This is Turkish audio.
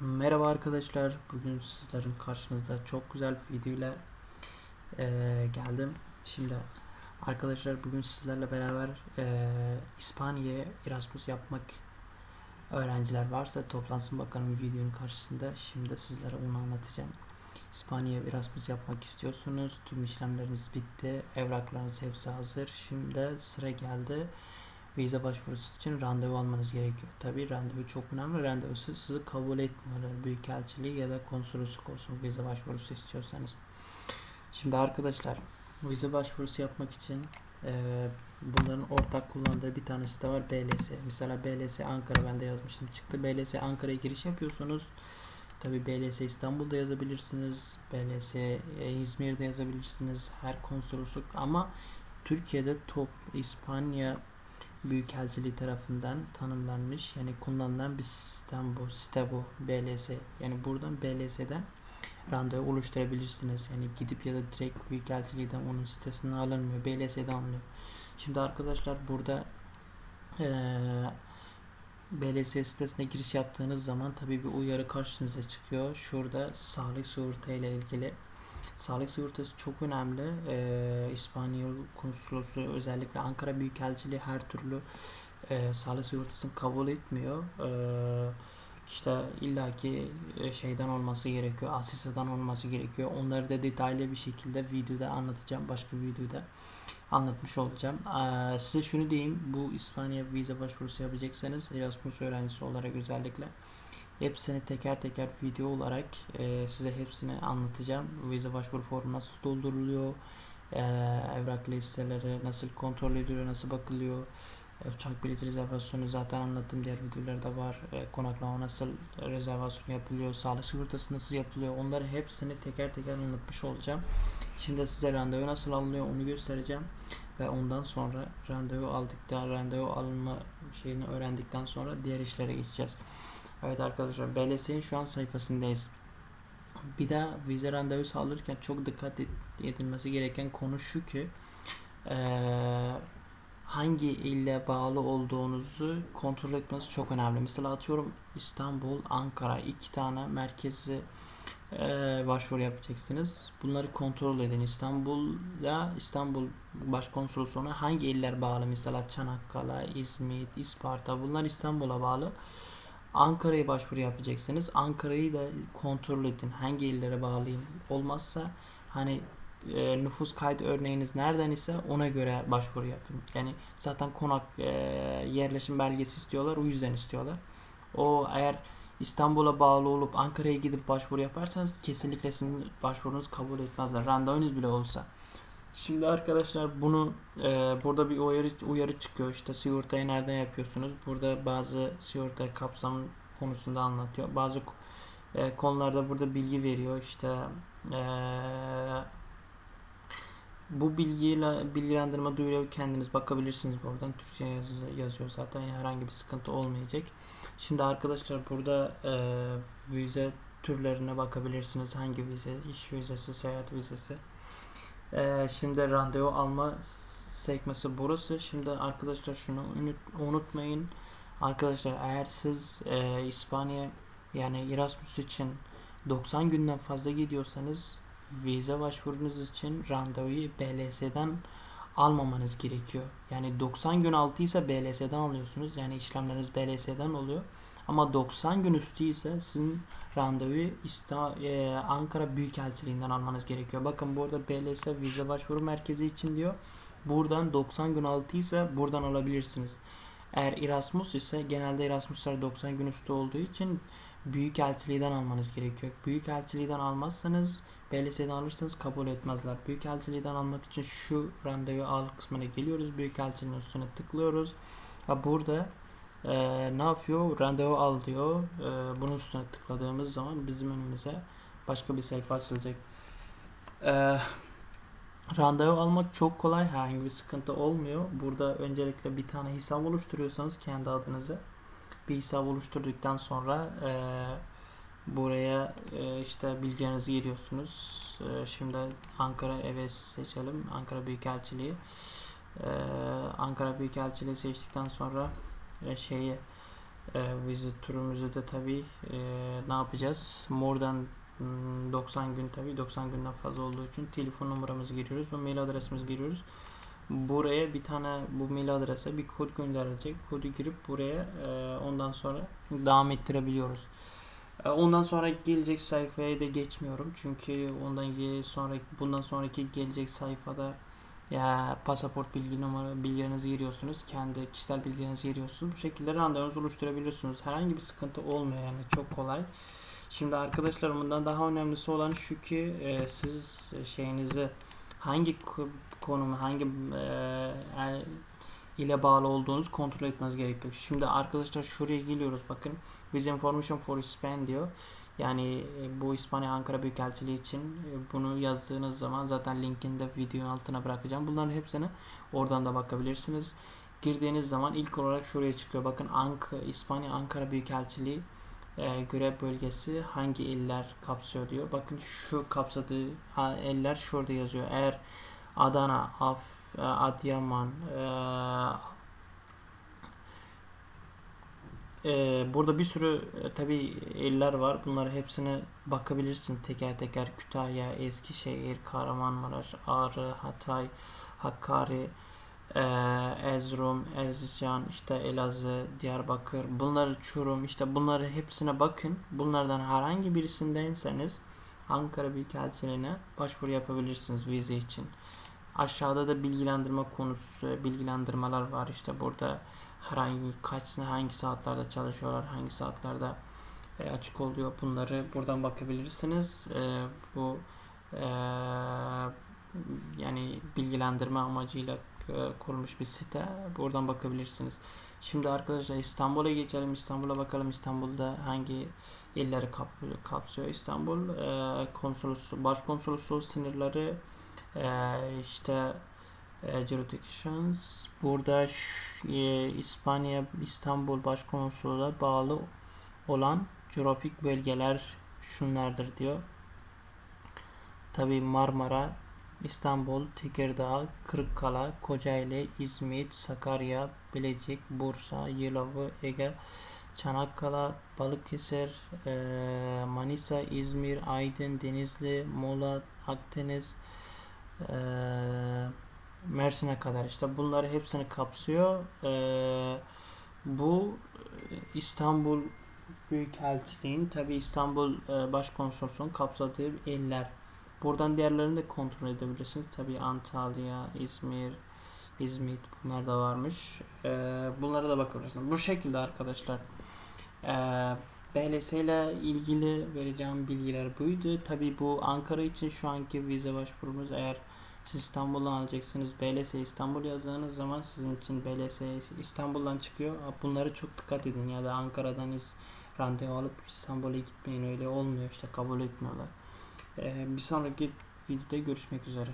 Merhaba arkadaşlar. Bugün sizlerin karşınızda çok güzel bir video ile eee, geldim. Şimdi arkadaşlar bugün sizlerle beraber eee İspanya'ya Erasmus yapmak öğrenciler varsa toplansın bakalım videonun karşısında. Şimdi sizlere onu anlatacağım. İspanya'ya Erasmus yapmak istiyorsunuz. Tüm işlemleriniz bitti. Evraklarınız hepsi hazır. Şimdi sıra geldi vize başvurusu için randevu almanız gerekiyor. Tabi randevu çok önemli. Randevusu sizi kabul etmiyorlar. Büyükelçiliği ya da konsolosluk olsun vize başvurusu istiyorsanız. Şimdi arkadaşlar vize başvurusu yapmak için e, bunların ortak kullandığı bir tane site var BLS. Mesela BLS Ankara ben de yazmıştım çıktı. BLS Ankara'ya giriş yapıyorsunuz. Tabi BLS İstanbul'da yazabilirsiniz. BLS e, İzmir'de yazabilirsiniz. Her konsolosluk ama Türkiye'de top İspanya Büyükelçiliği tarafından tanımlanmış yani kullanılan bir sistem bu site bu BLS yani buradan BLS'den randevu oluşturabilirsiniz. Yani gidip ya da direkt Büyükelçiliği'den onun sitesinden alınmıyor BLS'den alınıyor. Şimdi arkadaşlar burada eee BLS sitesine giriş yaptığınız zaman tabi bir uyarı karşınıza çıkıyor. Şurada sağlık sigorta ile ilgili Sağlık sigortası çok önemli. Ee, İspanyol konsolosu özellikle Ankara Büyükelçiliği her türlü e, sağlık sigortasını kabul etmiyor. Ee, işte illaki e, şeyden olması gerekiyor, Asisa'dan olması gerekiyor. Onları da detaylı bir şekilde videoda anlatacağım. Başka bir videoda anlatmış olacağım. Ee, size şunu diyeyim. Bu İspanya vize başvurusu yapacaksanız Erasmus öğrencisi olarak özellikle Hepsini teker teker video olarak e, size hepsini anlatacağım. Vize başvuru formu nasıl dolduruluyor, e, evrak listeleri nasıl kontrol ediliyor, nasıl bakılıyor, e, uçak bileti rezervasyonu zaten anlattım diğer videolarda var. E, konaklama nasıl rezervasyon yapılıyor, sağlık sigortası nasıl yapılıyor onları hepsini teker teker anlatmış olacağım. Şimdi size randevu nasıl alınıyor onu göstereceğim ve ondan sonra randevu aldıktan randevu alınma şeyini öğrendikten sonra diğer işlere geçeceğiz. Evet arkadaşlar BLS'nin şu an sayfasındayız. Bir daha vize randevusu alırken çok dikkat edilmesi gereken konu şu ki ee, hangi ille bağlı olduğunuzu kontrol etmesi çok önemli. Mesela atıyorum İstanbul, Ankara iki tane merkezi e, başvuru yapacaksınız. Bunları kontrol edin. İstanbul'da İstanbul Başkonsolosluğu'na hangi iller bağlı? Mesela Çanakkale, İzmit, İsparta bunlar İstanbul'a bağlı. Ankara'ya başvuru yapacaksınız. Ankara'yı da kontrol edin. Hangi illere bağlıyım olmazsa hani e, nüfus kaydı örneğiniz nereden ise ona göre başvuru yapın. Yani zaten konak e, yerleşim belgesi istiyorlar. O yüzden istiyorlar. O eğer İstanbul'a bağlı olup Ankara'ya gidip başvuru yaparsanız kesinlikle sizin başvurunuz kabul etmezler. Randevunuz bile olsa. Şimdi arkadaşlar bunu e, burada bir uyarı, uyarı çıkıyor. İşte sigortayı nereden yapıyorsunuz? Burada bazı sigorta kapsam konusunda anlatıyor. Bazı e, konularda burada bilgi veriyor. İşte e, bu bilgiyle bilgilendirme duyuruyor. Kendiniz bakabilirsiniz buradan. Türkçe yaz, yazıyor zaten. Herhangi bir sıkıntı olmayacak. Şimdi arkadaşlar burada e, vize türlerine bakabilirsiniz. Hangi vize? İş vizesi, seyahat vizesi. Ee, şimdi randevu alma sekmesi burası. Şimdi arkadaşlar şunu unutmayın. Arkadaşlar eğer siz e, İspanya yani Erasmus için 90 günden fazla gidiyorsanız vize başvurunuz için randevuyu BLS'den almamanız gerekiyor. Yani 90 gün altı ise BLS'den alıyorsunuz. Yani işlemleriniz BLS'den oluyor. Ama 90 gün üstü ise sizin randevuyu İsta, e, Ankara Büyükelçiliğinden almanız gerekiyor. Bakın burada BLS vize başvuru merkezi için diyor. Buradan 90 gün altı ise buradan alabilirsiniz. Eğer Erasmus ise genelde Erasmuslar 90 gün üstü olduğu için Büyükelçiliğinden almanız gerekiyor. Büyükelçiliğinden almazsanız BLS'den alırsanız kabul etmezler. Büyükelçiliğinden almak için şu randevu al kısmına geliyoruz. Büyükelçiliğin üstüne tıklıyoruz. Ha burada e, ne yapıyor? Randevu al diyor. E, bunun üstüne tıkladığımız zaman bizim önümüze başka bir sayfa açılacak. E, randevu almak çok kolay. Herhangi bir sıkıntı olmuyor. Burada öncelikle bir tane hesap oluşturuyorsanız kendi adınıza bir hesap oluşturduktan sonra e, buraya e, işte bilgilerinizi giriyorsunuz. E, şimdi Ankara evet seçelim. Ankara Büyükelçiliği. E, Ankara Büyükelçiliği seçtikten sonra e, şeyi E, vize turumuzu da tabi ne yapacağız? More than hmm, 90 gün tabi 90 günden fazla olduğu için telefon numaramızı giriyoruz ve mail adresimizi giriyoruz. Buraya bir tane bu mail adrese bir kod gönderilecek. Kodu girip buraya e, ondan sonra devam ettirebiliyoruz. E, Ondan sonra gelecek sayfaya da geçmiyorum. Çünkü ondan sonra bundan sonraki gelecek sayfada ya pasaport bilgi numara bilgilerinizi giriyorsunuz. Kendi kişisel bilgilerinizi giriyorsunuz. Bu şekilde randevunuzu oluşturabiliyorsunuz. Herhangi bir sıkıntı olmuyor yani çok kolay. Şimdi arkadaşlar bundan daha önemlisi olan şu ki e, siz şeyinizi hangi ko- konumu hangi e, e, ile bağlı olduğunuzu kontrol etmeniz gerekiyor. Şimdi arkadaşlar şuraya geliyoruz bakın. Visa Information for Spain diyor. Yani e, bu İspanya Ankara Büyükelçiliği için e, bunu yazdığınız zaman zaten linkini de videonun altına bırakacağım. Bunların hepsini oradan da bakabilirsiniz. Girdiğiniz zaman ilk olarak şuraya çıkıyor. Bakın Ank İspanya Ankara Büyükelçiliği e, görev bölgesi hangi iller kapsıyor diyor. Bakın şu kapsadığı eller şurada yazıyor. Eğer Adana, Af, e, Adıyaman, e, e, burada bir sürü e, tabi iller var. Bunları hepsine bakabilirsin teker teker. Kütahya, Eskişehir, Kahramanmaraş, Ağrı, Hatay, Hakkari, e, Erzurum, Erzincan, işte Elazığ, Diyarbakır, bunları Çorum, işte bunları hepsine bakın. Bunlardan herhangi birisindenseniz Ankara Büyükelçiliğine başvuru yapabilirsiniz vize için. Aşağıda da bilgilendirme konusu, bilgilendirmeler var. İşte burada herhangi kaç hangi saatlerde çalışıyorlar, hangi saatlerde e, açık oluyor bunları buradan bakabilirsiniz. E, bu e, yani bilgilendirme amacıyla e, kurulmuş bir site. Buradan bakabilirsiniz. Şimdi arkadaşlar İstanbul'a geçelim. İstanbul'a bakalım. İstanbul'da hangi illeri kap, kapsıyor? İstanbul e, konsolosluğu, başkonsolosluğu sınırları e, işte jurisdictions burada ş- e, İspanya İstanbul Başkonsolosluğu'na bağlı olan coğrafik bölgeler şunlardır diyor. Tabi Marmara, İstanbul, Tekirdağ, Kırıkkale, Kocaeli, İzmit, Sakarya, Bilecik, Bursa, Yalova, Ege, Çanakkale, Balıkesir, e, Manisa, İzmir, Aydın, Denizli, Muğla, Akdeniz, e, Mersin'e kadar işte bunları hepsini kapsıyor. E, bu e, İstanbul Büyükelçiliğin tabi İstanbul e, Başkonsolosluğu'nun kapsadığı iller. Buradan diğerlerini de kontrol edebilirsiniz. Tabi Antalya, İzmir, İzmit bunlar da varmış. E, bunlara da bakabilirsiniz. Bu şekilde arkadaşlar. E, BLS ile ilgili vereceğim bilgiler buydu. Tabi bu Ankara için şu anki vize başvurumuz eğer siz İstanbul'dan alacaksınız. BLS İstanbul yazdığınız zaman sizin için BLS İstanbul'dan çıkıyor. Bunları çok dikkat edin ya da Ankara'dan randevu alıp İstanbul'a gitmeyin öyle olmuyor işte kabul etmiyorlar. Ee, bir sonraki videoda görüşmek üzere.